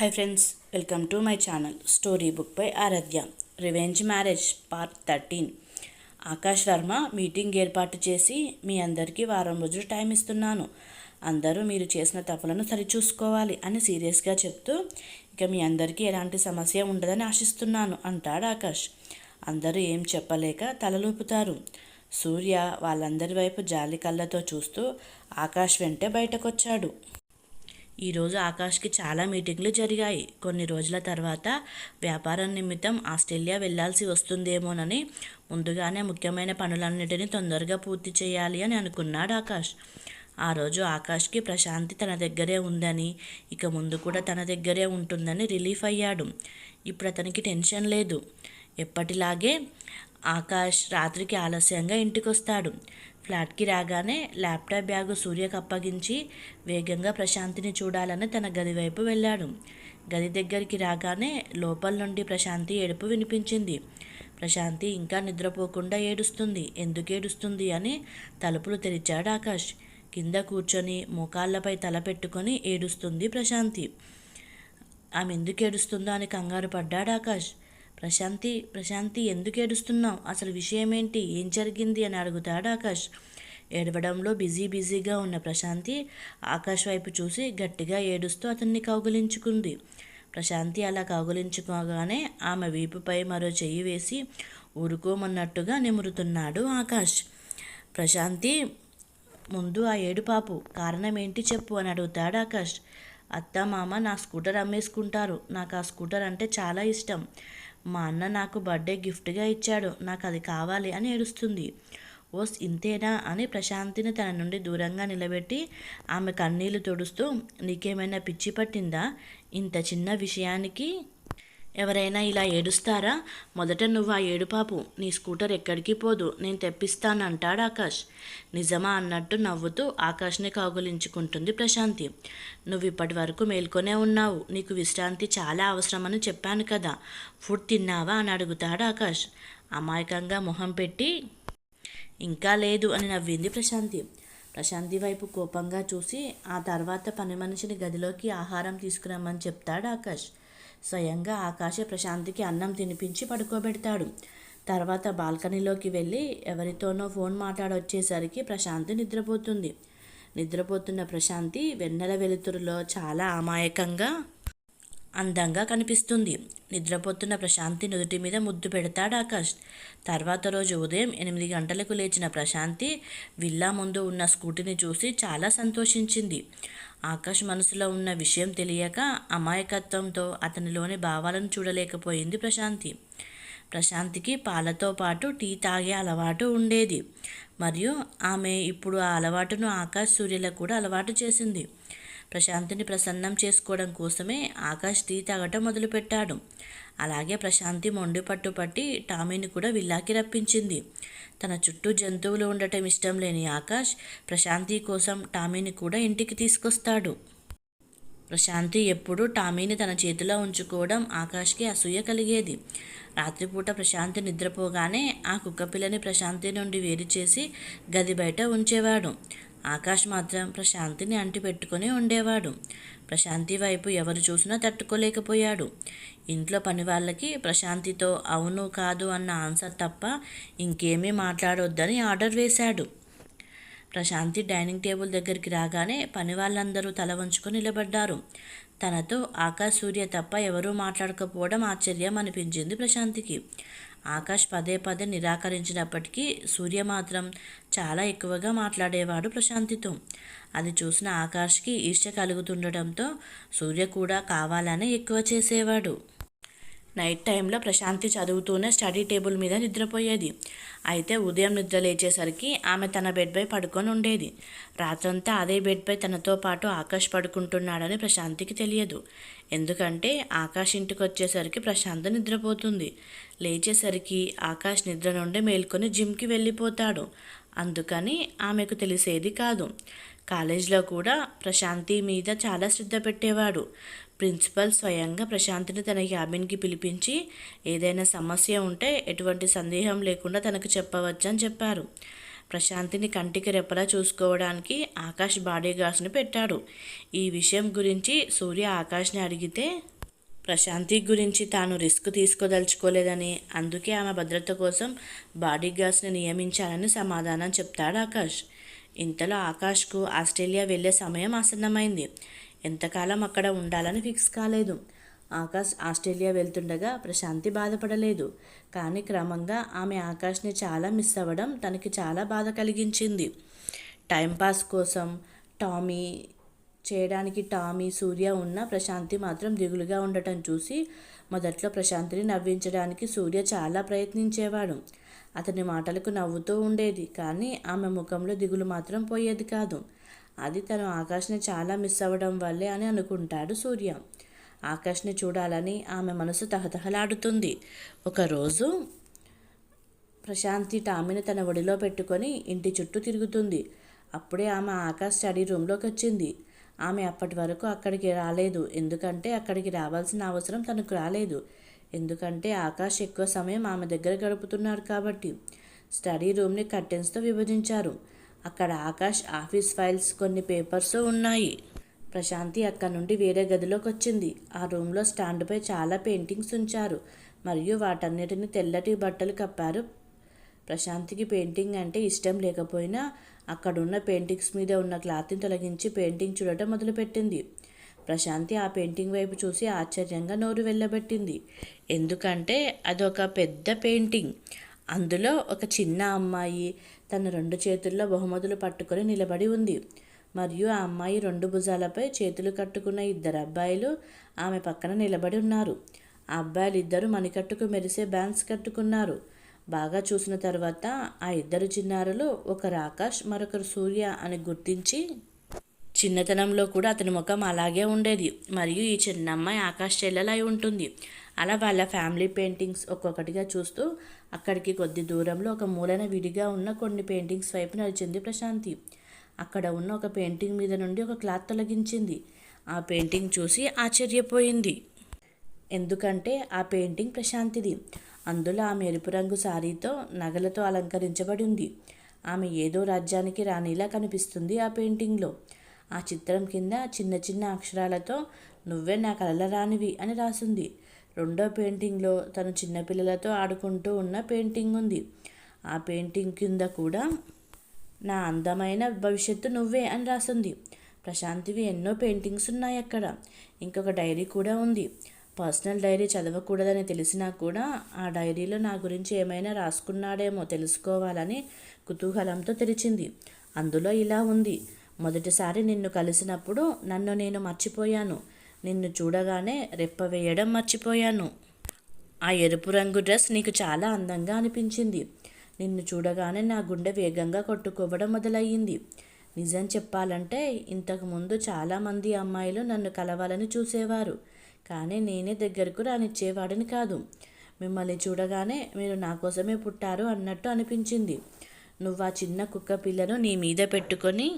Hi friends welcome to my channel story book by Aaradhya revenge marriage part thirteen Akash Varma meeting ఏర్పాటు చేసి మీ అందరికీ వారం రోజులు time ఇస్తున్నాను. అందరూ మీరు చేసిన తప్పులను సరిచూసుకోవాలి అని సీరియస్గా చెప్తూ ఇక మీ అందరికీ ఎలాంటి సమస్య ఉండదని ఆశిస్తున్నాను అంటాడు ఆకాష్. అందరూ ఏం చెప్పలేక తలలూపుతారు సూర్య వాళ్ళందరి వైపు జాలి కళ్ళతో చూస్తూ ఆకాష్ వెంటే బయటకొచ్చాడు. ఈరోజు ఆకాష్కి చాలా మీటింగ్లు జరిగాయి. కొన్ని రోజుల తర్వాత వ్యాపారం నిమిత్తం ఆస్ట్రేలియా వెళ్ళాల్సి వస్తుందేమోనని ముందుగానే ముఖ్యమైన పనులన్నిటినీ తొందరగా పూర్తి చేయాలి అని అనుకున్నాడు ఆకాష్. ఆ రోజు ఆకాష్కి ప్రశాంతి తన దగ్గరే ఉందని ఇక ముందు కూడా తన దగ్గరే ఉంటుందని రిలీఫ్ అయ్యాడు. ఇప్పుడు అతనికి టెన్షన్ లేదు. ఎప్పటిలాగే ఆకాష్ రాత్రికి ఆలస్యంగా ఇంటికొస్తాడు. ఫ్లాట్కి రాగానే ల్యాప్టాప్ బ్యాగు సూర్యకు అప్పగించి వేగంగా ప్రశాంతిని చూడాలని తన గది వైపు వెళ్ళాడు. గది దగ్గరికి రాగానే లోపల నుండి ప్రశాంతి ఏడుపు వినిపించింది. ప్రశాంతి ఇంకా నిద్రపోకుండా ఏడుస్తుంది. ఎందుకు ఏడుస్తుంది అని తలుపులు తెరిచాడు ఆకాష్. కింద కూర్చొని మోకాళ్ళపై తల పెట్టుకొని ఏడుస్తుంది ప్రశాంతి. ఆమె ఎందుకు ఏడుస్తుందో అని కంగారు పడ్డాడు ఆకాష్. ప్రశాంతి ప్రశాంతి ఎందుకు ఏడుస్తున్నావు? అసలు విషయం ఏంటి ఏం జరిగింది? అని అడుగుతాడు ఆకాష్. ఏడవడంలో బిజీ బిజీగా ఉన్న ప్రశాంతి ఆకాష్ వైపు చూసి గట్టిగా ఏడుస్తూ అతన్ని కౌగులించుకుంది. ప్రశాంతి అలా కౌగులించుకోగానే ఆమె వీపుపై మరో చెయ్యి వేసి ఊరుకోమన్నట్టుగా నిమురుతున్నాడు ఆకాష్. ప్రశాంతి ముందు ఆ ఏడుపాపు కారణం ఏంటి చెప్పు అని అడుగుతాడు ఆకాష్. అత్త మామ నా స్కూటర్ అమ్మేసుకుంటారు. నాకు ఆ స్కూటర్ అంటే చాలా ఇష్టం. మా అన్న నాకు బర్త్డే గిఫ్ట్గా ఇచ్చాడు నాకు అది కావాలి అని ఏడుస్తుంది. ఓస్ ఇంతేనా అని ప్రశాంతిని తన నుండి దూరంగా నిలబెట్టి ఆమె కన్నీళ్ళు తుడుస్తూ నీకేమైనా పిచ్చి పట్టిందా? ఇంత చిన్న విషయానికి ఎవరైనా ఇలా ఏడుస్తారా? మొదట నువ్వు ఆ ఏడుపాపు నీ స్కూటర్ ఎక్కడికి పోదు నేను తెప్పిస్తానంటాడు ఆకాష్. నిజమా అన్నట్టు నవ్వుతూ ఆకాష్ని కౌగులించుకుంటుంది ప్రశాంతి. నువ్వు ఇప్పటి వరకు మేల్కొనే ఉన్నావు నీకు విశ్రాంతి చాలా అవసరమని చెప్పాను కదా. ఫుడ్ తిన్నావా అని అడుగుతాడు ఆకాష్. అమాయకంగా మొహం పెట్టి ఇంకా లేదు అని నవ్వింది ప్రశాంతి. ప్రశాంతి వైపు కోపంగా చూసి ఆ తర్వాత పని మనిషిని గదిలోకి ఆహారం తీసుకురమ్మని చెప్తాడు ఆకాష్. స్వయంగా ఆకాశ ప్రశాంతికి అన్నం తినిపించి పడుకోబెడతాడు. తర్వాత బాల్కనీలోకి వెళ్ళి ఎవరితోనో ఫోన్ మాట్లాడొచ్చేసరికి ప్రశాంతి నిద్రపోతుంది. నిద్రపోతున్న ప్రశాంతి వెన్నెల వెలుతురులో చాలా అమాయకంగా అందంగా కనిపిస్తుంది. నిద్రపోతున్న ప్రశాంతి నుదుటి మీద ముద్దు పెడతాడు ఆకాష్. తర్వాత రోజు ఉదయం ఎనిమిది గంటలకు లేచిన ప్రశాంతి విల్లా ముందు ఉన్న స్కూటీని చూసి చాలా సంతోషించింది. ఆకాష్ మనసులో ఉన్న విషయం తెలియక అమాయకత్వంతో అతనిలోని భావాలను చూడలేకపోయింది ప్రశాంతి. ప్రశాంతికి పాలతో పాటు టీ తాగే అలవాటు ఉండేది. మరియు ఆమె ఇప్పుడు ఆ అలవాటును ఆకాశ్ సూర్యలకు కూడా అలవాటు చేసింది. ప్రశాంతిని ప్రసన్నం చేసుకోవడం కోసమే ఆకాష్ టీ తాగటం మొదలుపెట్టాడు. అలాగే ప్రశాంతి మొండి పట్టుపట్టి టామీని కూడా విల్లాకి రప్పించింది. తన చుట్టూ జంతువులు ఉండటం ఇష్టం లేని ఆకాష్ ప్రశాంతి కోసం టామీని కూడా ఇంటికి తీసుకొస్తాడు. ప్రశాంతి ఎప్పుడూ టామీని తన చేతిలో ఉంచుకోవడం ఆకాష్కి అసూయ కలిగేది. రాత్రిపూట ప్రశాంతి నిద్రపోగానే ఆ కుక్కపిల్లని ప్రశాంతి నుండి వేరు చేసి గది బయట ఉంచేవాడు. ఆకాష్ మాత్రం ప్రశాంతిని అంటిపెట్టుకుని ఉండేవాడు. ప్రశాంతి వైపు ఎవరు చూసినా తట్టుకోలేకపోయాడు. ఇంట్లో పని వాళ్ళకి ప్రశాంతితో అవును కాదు అన్న ఆన్సర్ తప్ప ఇంకేమీ మాట్లాడొద్దని ఆర్డర్ వేశాడు. ప్రశాంతి డైనింగ్ టేబుల్ దగ్గరికి రాగానే పని వాళ్ళందరూ తల వంచుకొని నిలబడ్డారు. తనతో ఆకాశ్ సూర్య తప్ప ఎవరూ మాట్లాడకపోవడం ఆశ్చర్యం అనిపించింది ప్రశాంతికి. ఆకాష్ పదే పదే నిరాకరించినప్పటికీ సూర్య మాత్రం చాలా ఎక్కువగా మాట్లాడేవాడు ప్రశాంతితో. అది చూసిన ఆకాష్కి ఈర్ష్య కలుగుతుండటంతో సూర్య కూడా కావాలనే ఎక్కువ చేసేవాడు. నైట్ టైంలో ప్రశాంతి చదువుతూనే స్టడీ టేబుల్ మీద నిద్రపోయేది. అయితే ఉదయం నిద్ర లేచేసరికి ఆమె తన బెడ్పై పడుకొని ఉండేది. రాత్రంతా అదే బెడ్పై తనతో పాటు ఆకాష్ పడుకుంటున్నాడని ప్రశాంతికి తెలియదు. ఎందుకంటే ఆకాష్ ఇంటికి వచ్చేసరికి ప్రశాంత్ నిద్రపోతుంది. లేచేసరికి ఆకాష్ నిద్ర నుండి మేల్కొని జిమ్కి వెళ్ళిపోతాడు. అందుకని ఆమెకు తెలిసేది కాదు. కాలేజ్లో కూడా ప్రశాంతి మీద చాలా శ్రద్ధ పెట్టేవాడు. ప్రిన్సిపల్ స్వయంగా ప్రశాంతిని తన క్యాబిన్కి పిలిపించి ఏదైనా సమస్య ఉంటే ఎటువంటి సందేహం లేకుండా తనకు చెప్పవచ్చని చెప్పారు. ప్రశాంతిని కంటికి రెప్పలా చూసుకోవడానికి ఆకాష్ బాడీగార్డ్స్ని పెట్టాడు. ఈ విషయం గురించి సూర్య ఆకాష్ని అడిగితే ప్రశాంతి గురించి తాను రిస్క్ తీసుకోదలుచుకోలేదని అందుకే ఆమె భద్రత కోసం బాడీ గార్డ్స్ని నియమించాలని సమాధానం చెప్తాడు ఆకాష్. ఇంతలో ఆకాష్కు ఆస్ట్రేలియా వెళ్ళే సమయం ఆసన్నమైంది. ఎంతకాలం అక్కడ ఉండాలని ఫిక్స్ కాలేదు. ఆకాష్ ఆస్ట్రేలియా వెళ్తుండగా ప్రశాంతి బాధపడలేదు. కానీ క్రమంగా ఆమె ఆకాష్ని చాలా మిస్ అవ్వడం తనకి చాలా బాధ కలిగించింది. టైంపాస్ కోసం టామీ చేయడానికి టామీ సూర్య ఉన్న ప్రశాంతి మాత్రం దిగులుగా ఉండటం చూసి మొదట్లో ప్రశాంతిని నవ్వించడానికి సూర్య చాలా ప్రయత్నించేవాడు. అతని మాటలకు నవ్వుతూ ఉండేది కానీ ఆమె ముఖంలో దిగులు మాత్రం పోయేది కాదు. అది తను ఆకాష్ని చాలా మిస్ అవ్వడం వల్లే అని అనుకుంటాడు సూర్య. ఆకాష్ని చూడాలని ఆమె మనసు తహతహలాడుతుంది. ఒకరోజు ప్రశాంతి టామిని తన ఒడిలో పెట్టుకొని ఇంటి చుట్టూ తిరుగుతుంది. అప్పుడే ఆమె ఆకాష్ స్టడీ రూమ్లోకి వచ్చింది. ఆమె అప్పటి వరకు అక్కడికి రాలేదు ఎందుకంటే అక్కడికి రావాల్సిన అవసరం తనకు రాలేదు. ఎందుకంటే ఆకాష్ ఎక్కువ సమయం ఆమె దగ్గర గడుపుతున్నాడు కాబట్టి. స్టడీ రూమ్ని కర్టెన్స్తో విభజించారు. అక్కడ ఆకాష్ ఆఫీస్ ఫైల్స్ కొన్ని పేపర్స్ ఉన్నాయి. ప్రశాంతి అక్కడ నుండి వేరే గదిలోకి వచ్చింది. ఆ రూమ్లో స్టాండ్పై చాలా పెయింటింగ్స్ ఉంచారు. మరియు వాటన్నిటిని తెల్లటి బట్టలు కప్పారు. ప్రశాంతికి పెయింటింగ్ అంటే ఇష్టం లేకపోయినా అక్కడున్న పెయింటింగ్స్ మీద ఉన్న క్లాత్ని తొలగించి పెయింటింగ్ చూడటం మొదలుపెట్టింది. ప్రశాంతి ఆ పెయింటింగ్ వైపు చూసి ఆశ్చర్యంగా నోరు వెళ్ళబెట్టింది. ఎందుకంటే అదొక పెద్ద పెయింటింగ్. అందులో ఒక చిన్న అమ్మాయి తన రెండు చేతుల్లో బహుమతులు పట్టుకొని నిలబడి ఉంది. మరియు ఆ అమ్మాయి రెండు భుజాలపై చేతులు కట్టుకున్న ఇద్దరు అబ్బాయిలు ఆమె పక్కన నిలబడి ఉన్నారు. ఆ అబ్బాయిలు ఇద్దరు మణికట్టుకు మెరిసే బ్యాండ్స్ కట్టుకున్నారు. బాగా చూసిన తర్వాత ఆ ఇద్దరు చిన్నారులు ఒకరు ఆకాష్ మరొకరు సూర్య అని గుర్తించి చిన్నతనంలో కూడా అతని ముఖం అలాగే ఉండేది. మరియు ఈ చిన్న అమ్మాయి ఆకాష్ చెల్లెలై అయి ఉంటుంది. అలా వాళ్ళ ఫ్యామిలీ పెయింటింగ్స్ ఒక్కొక్కటిగా చూస్తూ అక్కడికి కొద్ది దూరంలో ఒక మూలన విడిగా ఉన్న కొన్ని పెయింటింగ్స్ వైపు నడిచింది ప్రశాంతి. అక్కడ ఉన్న ఒక పెయింటింగ్ మీద నుండి ఒక క్లాత్ తొలగించింది. ఆ పెయింటింగ్ చూసి ఆశ్చర్యపోయింది. ఎందుకంటే ఆ పెయింటింగ్ ప్రశాంతిది. అందులో ఆమె ఎరుపు రంగు సారీతో నగలతో అలంకరించబడి ఉంది ఆమె ఏదో రాజ్యానికి రాణిలా కనిపిస్తుంది ఆ పెయింటింగ్లో. ఆ చిత్రం కింద చిన్న చిన్న అక్షరాలతో నువ్వే నా కలల రానివి అని రాసింది. రెండో పెయింటింగ్లో తను చిన్నపిల్లలతో ఆడుకుంటూ ఉన్న పెయింటింగ్ ఉంది. ఆ పెయింటింగ్ కింద కూడా నా అందమైన భవిష్యత్తు నువ్వే అని రాసింది. ప్రశాంతివి ఎన్నో పెయింటింగ్స్ ఉన్నాయి అక్కడ. ఇంకొక డైరీ కూడా ఉంది. పర్సనల్ డైరీ చదవకూడదని తెలిసినా కూడా ఆ డైరీలో నా గురించి ఏమైనా రాసుకున్నాడేమో తెలుసుకోవాలని కుతూహలంతో తెరిచింది. అందులో ఇలా ఉంది. మొదటిసారి నిన్ను కలిసినప్పుడు నన్ను నేను మర్చిపోయాను. నిన్ను చూడగానే రెప్ప వేయడం మర్చిపోయాను. ఆ ఎరుపు రంగు డ్రెస్ నీకు చాలా అందంగా అనిపించింది. నిన్ను చూడగానే నా గుండె వేగంగా కొట్టుకోవడం మొదలయ్యింది. నిజం చెప్పాలంటే ఇంతకుముందు చాలామంది అమ్మాయిలు నన్ను కలవాలని చూసేవారు. కానీ నేనే దగ్గరకు రానిచ్చేవాడిని కాదు. మిమ్మల్ని చూడగానే మీరు నా కోసమే పుట్టారు అన్నట్టు అనిపించింది. నువ్వు ఆ చిన్న కుక్క పిల్లను నీ మీద పెట్టుకొని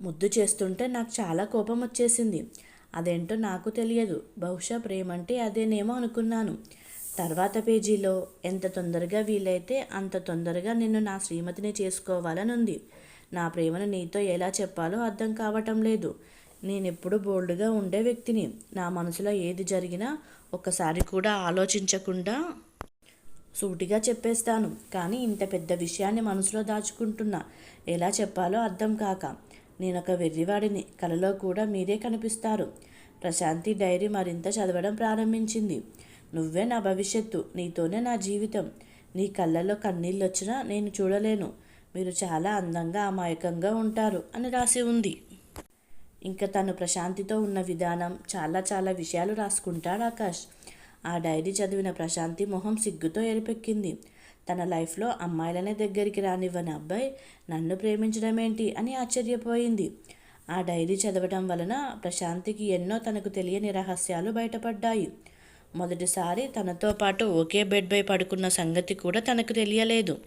ముద్దు చేస్తుంటే నాకు చాలా కోపం వచ్చేసింది. అదేంటో నాకు తెలియదు. బహుశా ప్రేమంటే అదేనేమో అనుకున్నాను. తర్వాత పేజీలో ఎంత తొందరగా వీలైతే అంత తొందరగా నిన్ను నా శ్రీమతిని చేసుకోవాలని ఉంది నా ప్రేమను నీతో ఎలా చెప్పాలో అర్థం కావటం లేదు. నేనెప్పుడు బోల్డ్గా ఉండే వ్యక్తిని. నా మనసులో ఏది జరిగినా ఒక్కసారి కూడా ఆలోచించకుండా సూటిగా చెప్పేస్తాను. కానీ ఇంత పెద్ద విషయాన్ని మనసులో దాచుకుంటున్నా. ఎలా చెప్పాలో అర్థం కాక నేనొక వెర్రివాడిని. కలలో కూడా మీరే కనిపిస్తారు. ప్రశాంతి డైరీ మరింత చదవడం ప్రారంభించింది. నువ్వే నా భవిష్యత్తు. నీతోనే నా జీవితం. నీ కళ్ళల్లో కన్నీళ్ళు వచ్చినా నేను చూడలేను. మీరు చాలా అందంగా అమాయకంగా ఉంటారు అని రాసి ఉంది. ఇంకా తను ప్రశాంతితో ఉన్న విధానం చాలా చాలా విషయాలు రాసుకుంటాడు ఆకాష్. ఆ డైరీ చదివిన ప్రశాంతి మొహం సిగ్గుతో ఎరిపెక్కింది తన లైఫ్లో అమ్మాయిలనే దగ్గరికి రానివ్వని అబ్బాయి నన్ను ప్రేమించడం ఏంటి అని ఆశ్చర్యపోయింది. ఆ డైరీ చదవడం వలన ప్రశాంతికి ఎన్నో తనకు తెలియని రహస్యాలు బయటపడ్డాయి. మొదటిసారి తనతో పాటు ఒకే బెడ్పై పడుకున్న సంగతి కూడా తనకు తెలియలేదు.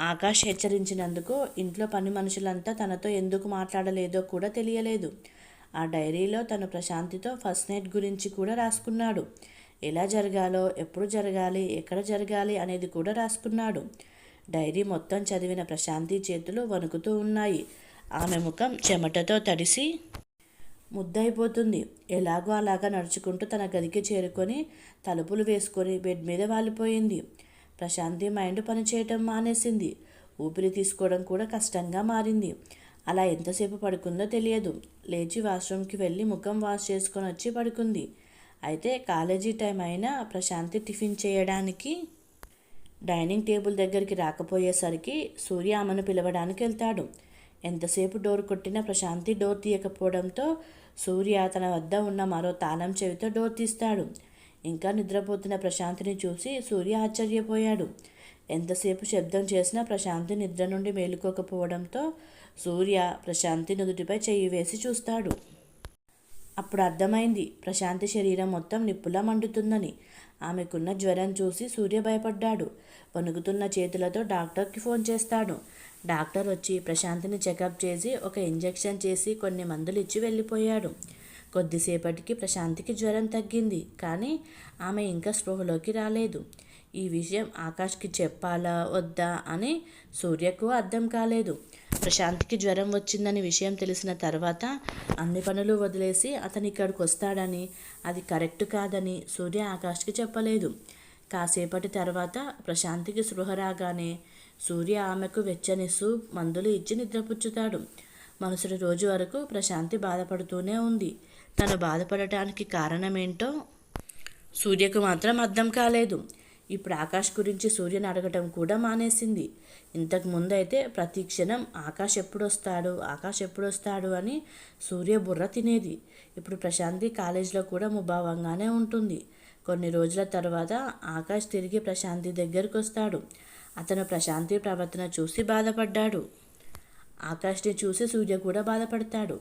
ఆకాష్ హెచ్చరించినందుకు ఇంట్లో పని మనుషులంతా తనతో ఎందుకు మాట్లాడలేదో కూడా తెలియలేదు. ఆ డైరీలో తను ప్రశాంతితో ఫస్ట్ నైట్ గురించి కూడా రాసుకున్నాడు. ఎలా జరగాలో ఎప్పుడు జరగాలి ఎక్కడ జరగాలి అనేది కూడా రాసుకున్నాడు. డైరీ మొత్తం చదివిన ప్రశాంతి చేతులు వణుకుతూ ఉన్నాయి. ఆమె ముఖం చెమటతో తడిసి ముద్దయిపోతుంది. ఎలాగో అలాగా నడుచుకుంటూ తన గదికి చేరుకొని తలుపులు వేసుకొని బెడ్ మీద వాలిపోయింది. ప్రశాంతి మైండ్ పనిచేయటం మానేసింది. ఊపిరి తీసుకోవడం కూడా కష్టంగా మారింది. అలా ఎంతసేపు పడుకుందో తెలియదు. లేచి వాష్రూమ్కి వెళ్ళి ముఖం వాష్ చేసుకొని వచ్చి పడుకుంది. అయితే కాలేజీ టైం అయినా ప్రశాంతి టిఫిన్ చేయడానికి డైనింగ్ టేబుల్ దగ్గరికి రాకపోయేసరికి సూర్య ఆమెను పిలవడానికి వెళ్తాడు. ఎంతసేపు డోర్ కొట్టినా ప్రశాంతి డోర్ తీయకపోవడంతో సూర్య తన వద్ద ఉన్న మరో తాళం చెవితో డోర్ తీస్తాడు. ఇంకా నిద్రపోతున్న ప్రశాంతిని చూసి సూర్య ఆశ్చర్యపోయాడు. ఎంతసేపు శబ్దం చేసినా ప్రశాంతి నిద్ర నుండి మేలుకోకపోవడంతో సూర్య ప్రశాంతి నుదుటిపై చెయ్యి వేసి చూస్తాడు. అప్పుడు అర్థమైంది. ప్రశాంతి శరీరం మొత్తం నిప్పులా మండుతుందని. ఆమెకున్న జ్వరం చూసి సూర్య భయపడ్డాడు. వణుకుతున్న చేతులతో డాక్టర్కి ఫోన్ చేస్తాడు. డాక్టర్ వచ్చి ప్రశాంతిని చెకప్ చేసి ఒక ఇంజెక్షన్ చేసి కొన్ని మందులు ఇచ్చి వెళ్ళిపోయాడు. కొద్దిసేపటికి ప్రశాంతికి జ్వరం తగ్గింది. కానీ ఆమె ఇంకా స్పృహలోకి రాలేదు. ఈ విషయం ఆకాష్కి చెప్పాలా వద్దా అని సూర్యకు అర్థం కాలేదు. ప్రశాంత్కి జ్వరం వచ్చిందని విషయం తెలిసిన తర్వాత అన్ని పనులు వదిలేసి అతను ఇక్కడికి వస్తాడని అది కరెక్ట్ కాదని సూర్య ఆకాష్కి చెప్పలేదు. కాసేపటి తర్వాత ప్రశాంతికి స్పృహ రాగానే సూర్య ఆమెకు వెచ్చని సూప్ మందులు ఇచ్చి నిద్రపుచ్చుతాడు. మరుసటి రోజు వరకు ప్రశాంతి బాధపడుతూనే ఉంది. తను బాధపడటానికి కారణమేంటో సూర్యకు మాత్రం అర్థం కాలేదు. ఇప్పుడు ఆకాష్ గురించి సూర్యని అడగటం కూడా మానేసింది. ఇంతకు ముందైతే ప్రతి క్షణం ఆకాష్ ఎప్పుడొస్తాడు ఆకాష్ ఎప్పుడొస్తాడు అని సూర్య బుర్ర తినేది. ఇప్పుడు ప్రశాంతి కాలేజీలో కూడా ముభావంగానే ఉంటుంది. కొన్ని రోజుల తర్వాత ఆకాష్ తిరిగి ప్రశాంతి దగ్గరకు వస్తాడు అతను ప్రశాంతి ప్రవర్తన చూసి బాధపడ్డాడు. ఆకాష్ని చూసి సూర్య కూడా బాధపడతాడు.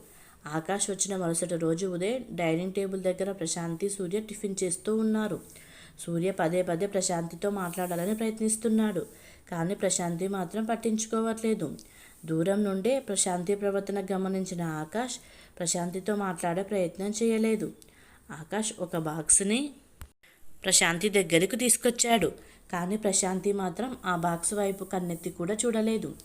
ఆకాష్ వచ్చిన మరుసటి రోజు ఉదయం డైనింగ్ టేబుల్ దగ్గర ప్రశాంతి సూర్య టిఫిన్ చేస్తూ ఉన్నారు. సూర్య పదే పదే ప్రశాంతితో మాట్లాడాలని ప్రయత్నిస్తున్నాడు. కానీ ప్రశాంతి మాత్రం పట్టించుకోవట్లేదు. దూరం నుండే ప్రశాంతి ప్రవర్తన గమనించిన ఆకాష్ ప్రశాంతితో మాట్లాడే ప్రయత్నం చేయలేదు. ఆకాష్ ఒక బాక్స్ని ప్రశాంతి దగ్గరకు తీసుకొచ్చాడు. కానీ ప్రశాంతి మాత్రం ఆ బాక్స్ వైపు కన్నెత్తి కూడా చూడలేదు.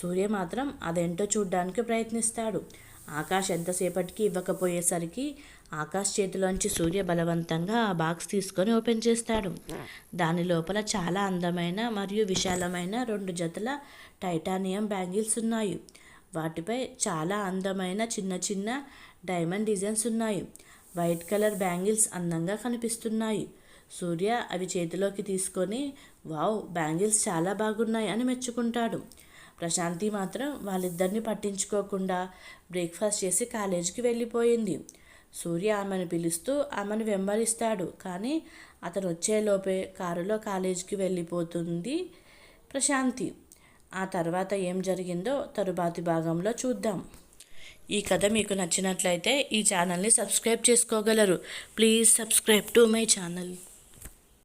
సూర్య మాత్రం అదేంటో చూడడానికి ప్రయత్నిస్తాడు. ఆకాష్ ఎంతసేపటికి ఇవ్వకపోయేసరికి ఆకాష్ చేతిలోంచి సూర్య బలవంతంగా ఆ బాక్స్ తీసుకొని ఓపెన్ చేస్తాడు. దాని లోపల చాలా అందమైన మరియు విశాలమైన రెండు జతల టైటానియం బ్యాంగిల్స్ ఉన్నాయి. వాటిపై చాలా అందమైన చిన్న చిన్న డైమండ్ డిజైన్స్ ఉన్నాయి. వైట్ కలర్ బ్యాంగిల్స్ అందంగా కనిపిస్తున్నాయి. సూర్య అవి చేతిలోకి తీసుకొని వావ్ బ్యాంగిల్స్ చాలా బాగున్నాయి అని మెచ్చుకుంటాడు. ప్రశాంతి మాత్రం వాళ్ళిద్దరిని పట్టించుకోకుండా బ్రేక్ఫాస్ట్ చేసి కాలేజీకి వెళ్ళిపోయింది. సూర్య ఆమెను పిలుస్తూ ఆమెను వెంబడిస్తాడు. కానీ అతను వచ్చేలోపే కారులో కాలేజీకి వెళ్ళిపోతుంది ప్రశాంతి. ఆ తర్వాత ఏం జరిగిందో తరువాతి భాగంలో చూద్దాం. ఈ కథ మీకు నచ్చినట్లయితే ఈ ఛానల్ని సబ్స్క్రైబ్ చేసుకోగలరు. Please subscribe to my channel.